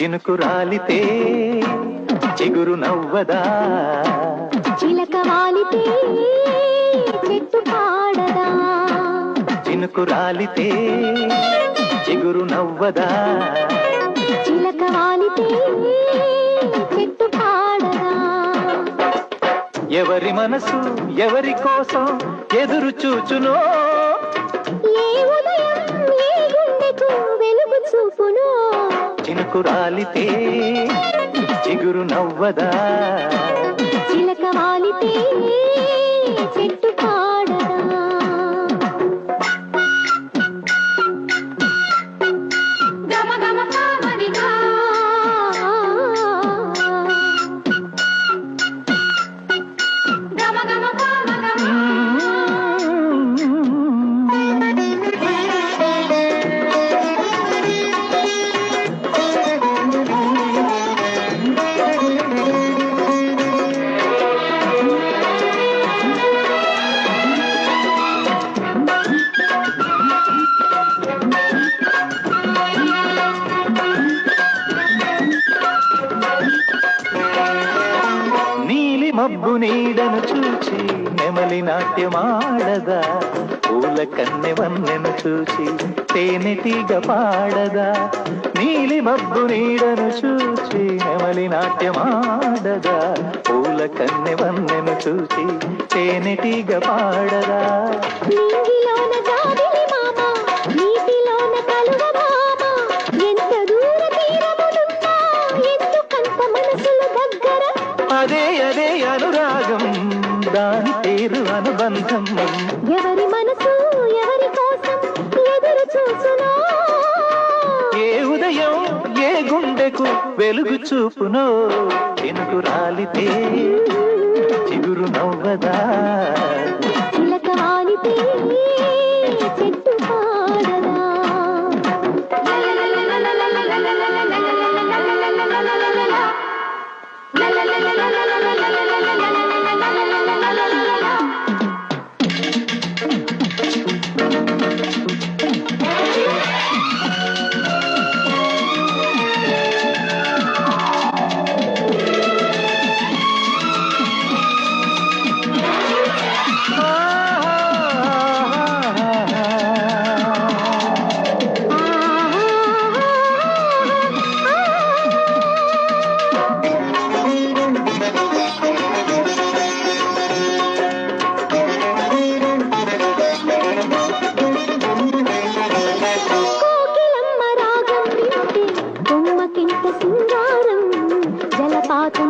చినుకు రాలితే చిగురు నవ్వదా? చిలక వాలితే చెట్టు పాడదా? చినుకు రాలితే చిగురు నవ్వదా? చిలక వాలితే చెట్టు పాడదా? ఎవరి మనసు ఎవరి కోసం ఎదురు చూచునో? చినుకు రాలితే చిగురు నవ్వదా? చిలక వాలితే చెట్టు నీడను చూచి నెమలి నాట్యమాడదా? పూల కన్నె వన్నెను చూచి తేనెటీగ పాడదా? నీలి మబ్బు నీడను చూచి నెమలి నాట్యమాడదా? పూల కన్నె వన్నెను చూచి పాడదా? ఎందుకంత మనసులు దగ్గర? అదే అదే అనురాగం దాని పేరు అనుబంధం. ఎవరి మనసు ఎవరి కోసం ఎదురు చూసునో? ఏ ఉదయం ఏ గుండెకు వెలుగు చూపునో? వెనుకు రాలితే చిగురు నవ్వదా?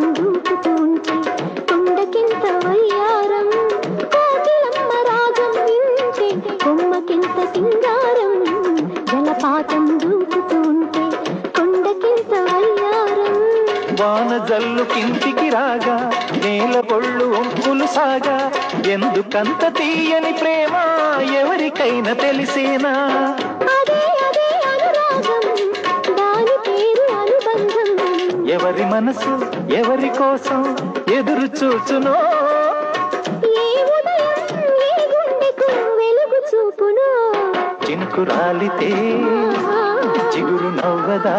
జలపాతం దూకుతుంటే కొండకింత వయ్యారం కోకిలమ్మ రాగం వింటే కొమ్మకింత సింగారం జలపాతం దూకుతుంటే కొండకింత వయ్యారం వాన జల్లు కింటికి రాగా నేల పొళ్ళు ఒంపులు సాగా ఎందుకంత తీయని ప్రేమ ఎవరికైనా తెలిసేనా? అదే ఎవరి మనసు ఎవరి కోసం ఎదురు చూచునో? చినుకు రాలితే చిగురు నవ్వదా?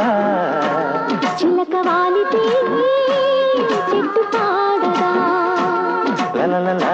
చిలక వాలితే చెట్టు పాడదా? లలలలా